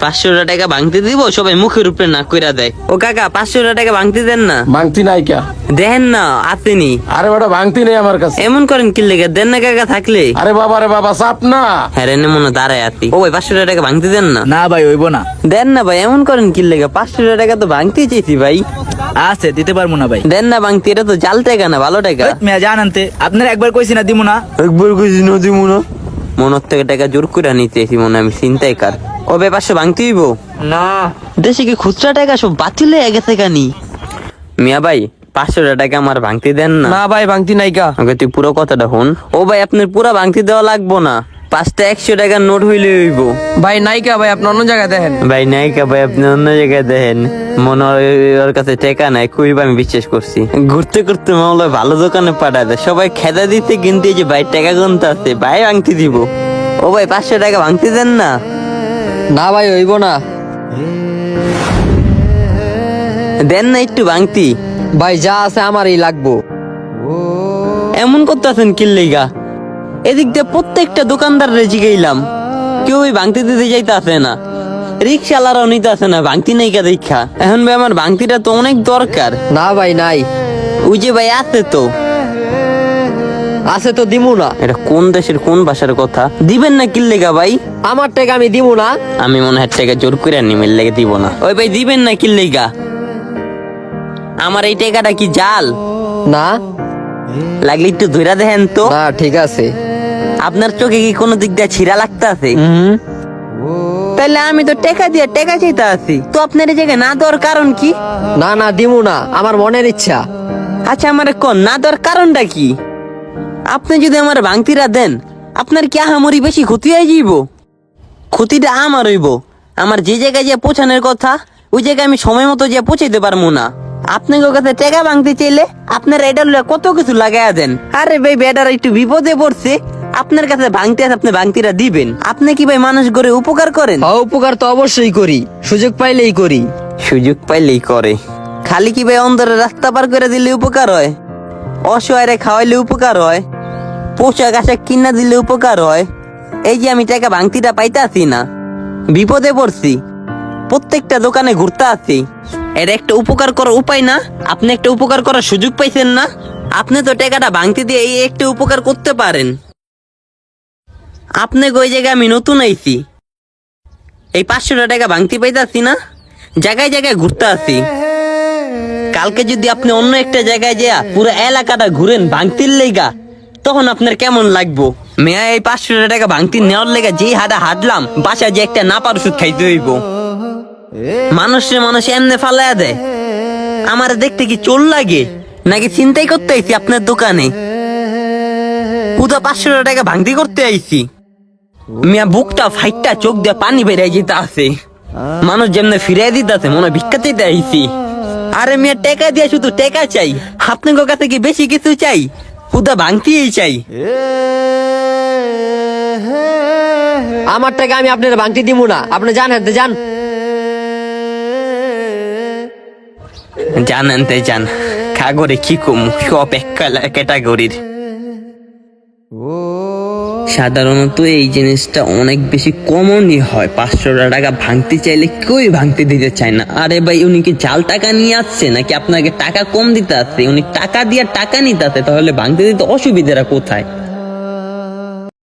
পাঁচশো টাকা ভাঙতে দিব সবাই মুখের উপরে না কইরা দেয়। ও কাকা পাঁচশো টাকা ভাঙতে দেন না? ভাঙতি নাই কা। দেখেন না আসেনি। আরে বেটা ভাঙতি নেই আমার কাছে। এমন করেন কি লেগে? দেন না কাকা থাকলে? আরে বাবা রে বাবা চাপ না। হ্যাঁ রে মনে দাঁড়ায় আছি। ও ভাই পাঁচশো টাকা ভাঙতে দেন না? না ভাই হইব না। দেন না ভাই এমন করেন কি লেগে? পাঁচশো টাকা তো ভাঙতেই চেয়েছি ভাই। আছে দিতে পারব না ভাই। দেন না ভাঙতে এটা তো জাল টাকা না ভালো টাকা। মেয়া জান আনতে। আপনার একবার কইছি না দিমু না। একবার কইছি নদী মনে মনের থেকে টাকা জোর করে নিতেছি মনে আমি চিন্তাই কার। ও বে পাঁচশো ভাঙতে হইব? না। দেশে কি খুচরা টাকা সব বাতিল হয়ে গেছে কানি? মিয়া ভাই পাঁচশো টাকা আমার ভাঙতে দেন না। না ভাই ভাঙতি নাইকা আগে তুই পুরো কথাটা শুন। ও ভাই আপনার পুরো ভাঙতে দেওয়া লাগবো না। পাঁচটা একশো টাকার নোট হইলে হইব। ভাই নাইকা ভাই আপনি অন্য জায়গায় দেখেন। ভাই নায়িকা ভাই আপনি অন্য জায়গায় দেখেন। মনে হয় ওর কাছে টেকা নাই খুবই আমি বিশ্বাস করছি। ঘুরতে ঘুরতে মামলা ভালো দোকানে পাঠায় দেয়। সবাই খেদা দিতে কিন্তু এই যে ভাই টাকা গুনতে আছে ভাই ভাঙতে দিব। ও ভাই পাঁচশো টাকা ভাঙতে দেন না। না ভাই হইব না। দেন না একটু ভাঙতি ভাই যা আছে আমারই লাগবো। এমন করতেছেন কিল্লিগা এদিক দিয়ে প্রত্যেকটা দোকানদার রেজি গেলাম কেউ ওই ভাঙতি দিতে যাইতে আসে না। রিক্সাওয়ালারাও নিতে আসে না ভাঙতি নাই কা দেখা। এখন ভাই আমার ভাঙতিটা তো অনেক দরকার। না ভাই নাই। ওই যে ভাই আছে তো। আছে তো দিমু না। এটা কোন দেশের কোন ভাষার কথা? দিবেন না কিল্লিগা ভাই? আমার টাকা আমি দিমু না। আমি মনে হয় টাকা জোর করে নিমের লেগে দিব না। ওই ভাই দিবেন না কিল্লিগা আমার এই টাকাটা কি জাল? না। লাগলে একটু ধৈরা দেখেন তো। না ঠিক আছে। আপনার চোখে কি কোনো দিক দিয়ে ছিঁড়া লাগতে আছে তাহলে আমি তো টাকা দিয়ে টাকা চাইতে আছি। তো আপনার এই জায়গায় না দেওয়ার কারণ কি? না না দিমু না। আমার মনের ইচ্ছা। আচ্ছা আমার কোন না দেওয়ার কারণটা কি? আপনি যদি আমার ভাঙতিরা দেন আপনার কি আহামরি বেশি ক্ষতি হয়ে যাইব? ক্ষতিটা আমার হইব। আমার যে জায়গায় যে পৌঁছানোর কথা ওই জায়গায় আমি সময় মতো যে পৌঁছাইতে পারব না। আপনাকে কাছে টাকা ভাঙতে চাইলে আপনার লইয়া কত কিছু লাগাইয়া দেন। আরে ভাই বেটার একটু বিপদে পড়ছে। আপনার কাছে ভাঙতে আছে আপনি ভাঙতিরা দিবেন। আপনি কি ভাই মানুষ করে উপকার করেন? হ্যাঁ, উপকার তো অবশ্যই করি। সুযোগ পাইলেই করি। সুযোগ পাইলেই করে। খালি কি ভাই অন্তরে রাস্তা পার করে দিলে উপকার হয়? অসহায়রে খাওয়াইলে উপকার হয় পোশাক আশাক কিনা দিলে উপকার হয়। এই যে আমি টাকা ভাঙতিটা পাইতাছি না, বিপদে পড়ছি। প্রত্যেকটা দোকানে ঘুরতে আছি এর একটা উপকার করার উপায় না? আপনি একটা উপকার করার সুযোগ পাইছেন না? আপনি তো টাকাটা ভাঙতে দিয়ে এই একটা উপকার করতে পারেন। আপনি ওই জায়গায় আমি নতুন আইছি? এই পাঁচশোটা টাকা ভাঙতে পাইতাছি না? জায়গায় জায়গায় ঘুরতে আসি। কালকে যদি আপনি অন্য একটা জায়গায় যা পুরো এলাকাটা ঘুরেন ভাঙতির লেগা, তখন আপনার কেমন লাগবো? মেয়া, এই পাঁচশো টাকা ভাঙতি নেওয়ার লেগা যেই হাঁটা হাঁটলাম বাসায় যে একটা নাপার ওষুধ খাইতে হইব। মানুষের মানুষ এমনি ফালাইয়া দেয়। আমার দেখতে কি চোর লাগে? নাকি চিন্তাই করতে আইছি আপনার দোকানে? পুরো পাঁচশো টাকা ভাঙতি করতে আইছি। মিয়া, বুকটা ফাইটটা চোখ দিয়ে পানি বেরিয়ে যেতে আছে। মানুষ যেমনে ফিরাই দিতে আছে মনে ভিক্ষা দিতে আইছি। আরে মিয়া টেকা দিয়ে শুধু টেকা চাই। আপনার কাছে কি বেশি কিছু চাই? পুদা ভাঙতেই চাই। আমার টাকা আমি আপনার ভাঙতি দিমু না। আপনি জান হ্যাঁ যান। জানেন তে জান খাগরে কি কম? সব এক ক্যাটাগরির সাধারণত এই জিনিসটা অনেক বেশি কমনই হয়। পাঁচশো টাকা ভাঙতে চাইলে কেউই ভাঙতে দিতে চায় না। আরে ভাই, উনি কি জাল টাকা নিয়ে আসছে নাকি আপনাকে টাকা কম দিতে আসছে? উনি টাকা দিয়ে টাকা নিতে আসছে, তাহলে ভাঙতে দিতে অসুবিধাটা কোথায়?